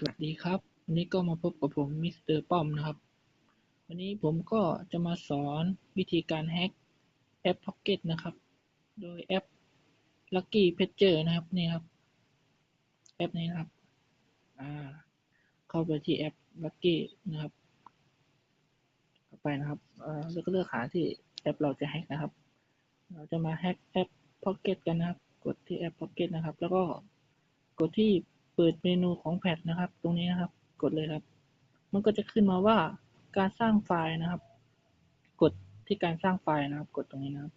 สวัสดีครับ วันนี้ก็มาพบกับผมมิสเตอร์ป้อมนะครับ วันนี้ผมก็จะมาสอนวิธีการแฮ็กแอป Pocket นะครับ โดยแอป Lucky Pager นะครับนี่ครับ แอปนี้นะครับอ่าเข้าไปที่แอป Lucky นะครับเข้าไปนะครับอ่อแล้วก็เลือกหาที่แอปเราจะแฮ็กนะครับ เราจะมาแฮ็กแอป Pocket กันนะครับ กดที่แอป Pocket นะครับ แล้วก็กดที่ เปิดเมนูของแพดนะครับ ตรงนี้นะครับ กดเลยครับ มันก็จะขึ้นมาว่าการสร้างไฟล์นะครับ กดที่การสร้างไฟล์นะครับ กดตรงนี้นะครับ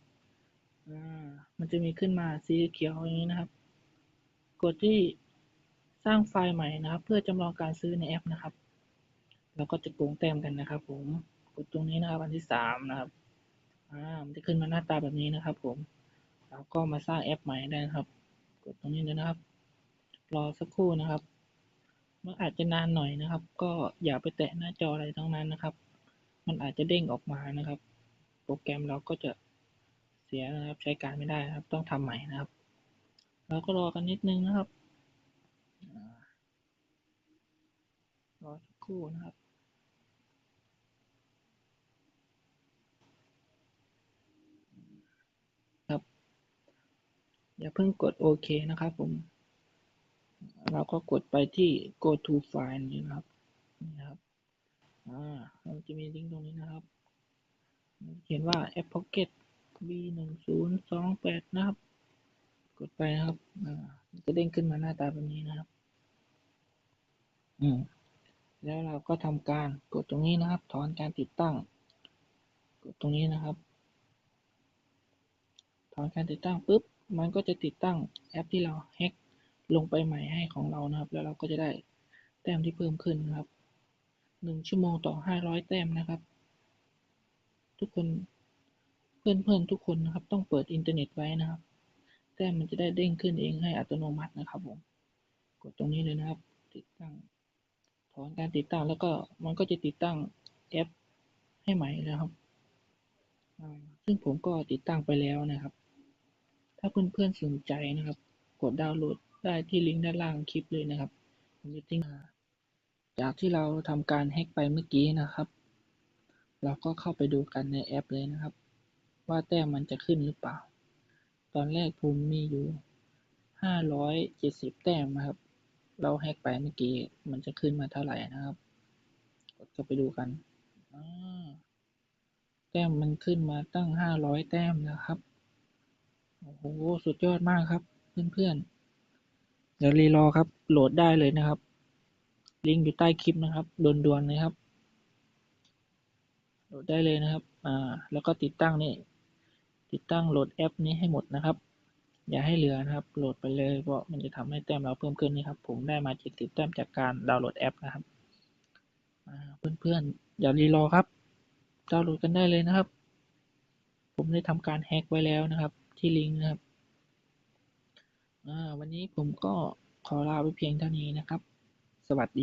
มันจะมีขึ้นมาสีเขียวอย่างนี้นะครับ กดที่สร้างไฟล์ใหม่นะครับ เพื่อจำลองการซื้อในแอปนะครับเราก็จะโกงแต้มกันนะครับ ผม กดตรงนี้นะครับ อันที่สามนะครับ อ่า มันจะขึ้นมาหน้าตาแบบนี้นะครับ ผมเราก็มาสร้างแอปใหม่ได้นะครับ กดตรงนี้เลยนะครับ รอสักครู่นะครับ มันอาจจะนานหน่อยนะครับ ก็อย่าไปแตะหน้าจออะไรทั้งนั้นนะครับ มันอาจจะเด้งออกมานะครับ โปรแกรมเราก็จะเสียนะครับ ใช้การไม่ได้นะครับ ต้องทำใหม่นะครับ เราก็รอกันนิดนึงนะครับรอสักครู่นะครับครับ อย่าเพิ่งกดโอเคนะครับผม เราก็กดไปที่ go to file นี้นะครับนี่นะครับอ่าเราจะมีลิงก์ตรงนี้นะครับเขียนว่า app pocket b หนึ่งศูนย์สองแปดนะครับ กดไปนะครับอ่าจะเด้งขึ้นมาหน้าตาแบบนี้นะครับ อืมแล้วเราก็ทำการกดตรงนี้นะครับ ถอนการติดตั้ง กดตรงนี้นะครับ ถอนการติดตั้งปุ๊บ มันก็จะติดตั้งแอปที่เราแฮ็ก ลงไปใหม่ให้ของเรานะครับ แล้วเราก็จะได้แต้มที่เพิ่มขึ้นนะครับหนึ่งชั่วโมงต่อห้าร้อยแต้มนะครับ ทุกคนเพื่อนๆทุกคนนะครับ ต้องเปิดอินเทอร์เน็ตไว้นะครับ แต้มมันจะได้เด้งขึ้นเองให้อัตโนมัตินะครับผมกดตรงนี้เลยนะครับ ติดตั้งถอนการติดตั้งแล้วก็มันก็จะติดตั้งแอปให้ใหม่แล้วครับซึ่งผมก็ติดตั้งไปแล้วนะครับ ถ้าเพื่อนๆสนใจนะครับ กดดาวน์โหลด ได้ที่ลิงก์ด้านล่างคลิปเลยนะครับผมจะทิ้งมาจากที่เราทำการแฮ็กไปเมื่อกี้นะครับ เราก็เข้าไปดูกันในแอปเลยนะครับ ว่าแต้มมันจะขึ้นหรือเปล่า ตอนแรกผมมีอยู่ห้าร้อยเจ็ดสิบแต้มนะครับ เราแฮ็กไปเมื่อกี้มันจะขึ้นมาเท่าไหร่นะครับกดเข้าไปดูกันอ่าแต้มมันขึ้นมาตั้งห้าร้อยแต้มนะครับ โอ้โห สุดยอดมากครับ เพื่อนๆ เดี๋ยวรีรอครับ โหลดได้เลยนะครับ ลิงก์อยู่ใต้คลิปนะครับด่วนๆเลยครับ โหลดได้เลยนะครับ อ่า แล้วก็ติดตั้งนี่ ติดตั้งโหลดแอปนี้ให้หมดนะครับ อย่าให้เหลือนะครับ โหลดไปเลยเพราะมันจะทำให้แต้มเราเพิ่มขึ้นนี่ครับ ผมได้มา70แต้มจากการดาวน์โหลดแอปนะครับเพื่อนๆ อย่ารีรอครับ ดาวน์โหลดกันได้เลยนะครับ ผมได้ทำการแฮ็กไว้แล้วนะครับ ที่ลิงก์นะครับ วันนี้ผมก็ขอลาไปเพียงเท่านี้นะครับ สวัสดี